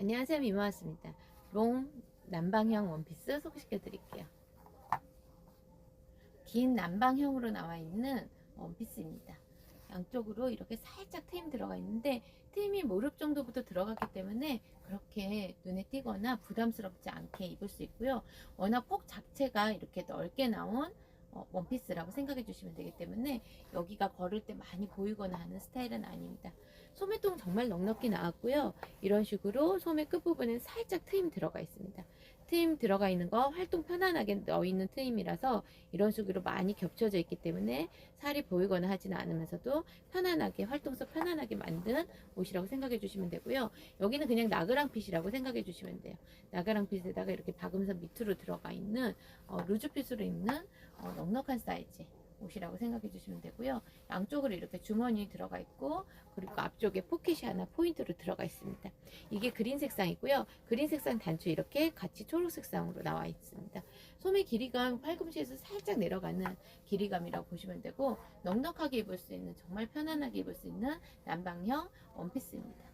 안녕하세요 미모았습니다. 롱 남방형 원피스 소개시켜 드릴게요. 긴 남방형으로 나와 있는 원피스입니다. 양쪽으로 이렇게 살짝 트임 들어가 있는데 트임이 무릎 정도부터 들어갔기 때문에 그렇게 눈에 띄거나 부담스럽지 않게 입을 수 있고요. 워낙 폭 자체가 이렇게 넓게 나온 어, 원피스라고 생각해 주시면 되기 때문에 여기가 걸을 때 많이 보이거나 하는 스타일은 아닙니다. 소매통 정말 넉넉히 나왔고요. 이런 식으로 소매 끝부분에 살짝 트임 들어가 있습니다. 트임 들어가 있는 거 활동 편안하게 넣어 있는 트임이라서 이런 식으로 많이 겹쳐져 있기 때문에 살이 보이거나 하지는 않으면서도 편안하게 활동성 편안하게 만든 옷이라고 생각해 주시면 되고요. 여기는 그냥 나그랑 핏이라고 생각해 주시면 돼요. 나그랑 핏에다가 이렇게 박음선 밑으로 들어가 있는 어, 루즈핏으로 입는 어, 넉넉한 사이즈 옷이라고 생각해 주시면 되고요. 양쪽으로 이렇게 주머니 들어가 있고 그리고 앞쪽에 포켓이 하나 포인트로 들어가 있습니다. 이게 그린 색상이고요. 그린 색상 단추 이렇게 같이 초록 색상으로 나와 있습니다. 소매 길이감 팔꿈치에서 살짝 내려가는 길이감이라고 보시면 되고 넉넉하게 입을 수 있는 정말 편안하게 입을 수 있는 남방형 원피스입니다.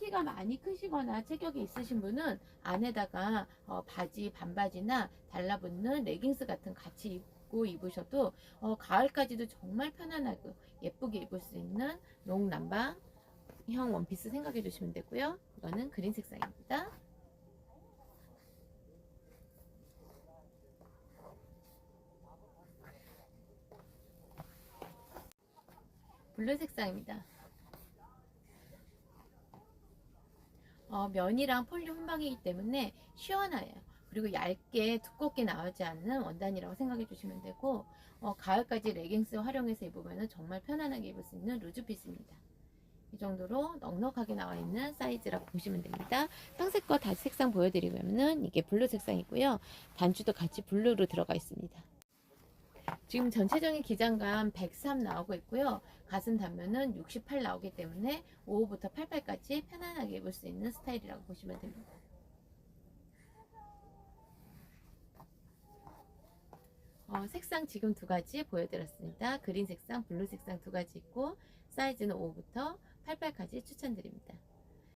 키가 많이 크시거나 체격이 있으신 분은 안에다가 어, 바지, 반바지나 달라붙는 레깅스 같은 같이 입고 입으셔도 어, 가을까지도 정말 편안하고 예쁘게 입을 수 있는 롱남방형 원피스 생각해 주시면 되고요. 이거는 그린 색상입니다. 블루 색상입니다. 어, 면이랑 폴리 혼방이기 때문에 시원해요. 그리고 얇게 두껍게 나오지 않는 원단이라고 생각해 주시면 되고 어, 가을까지 레깅스 활용해서 입으면 정말 편안하게 입을 수 있는 루즈핏입니다. 이 정도로 넉넉하게 나와 있는 사이즈라고 보시면 됩니다. 상색 거 다시 색상 보여드리면은 이게 블루 색상이고요. 단추도 같이 블루로 들어가 있습니다. 지금 전체적인 기장감 103 나오고 있고요. 가슴 단면은 68 나오기 때문에 55부터 88까지 편안하게 입을 수 있는 스타일이라고 보시면 됩니다. 어, 색상 지금 두 가지 보여드렸습니다. 그린 색상, 블루 색상 두 가지 있고 사이즈는 5부터 88까지 추천드립니다.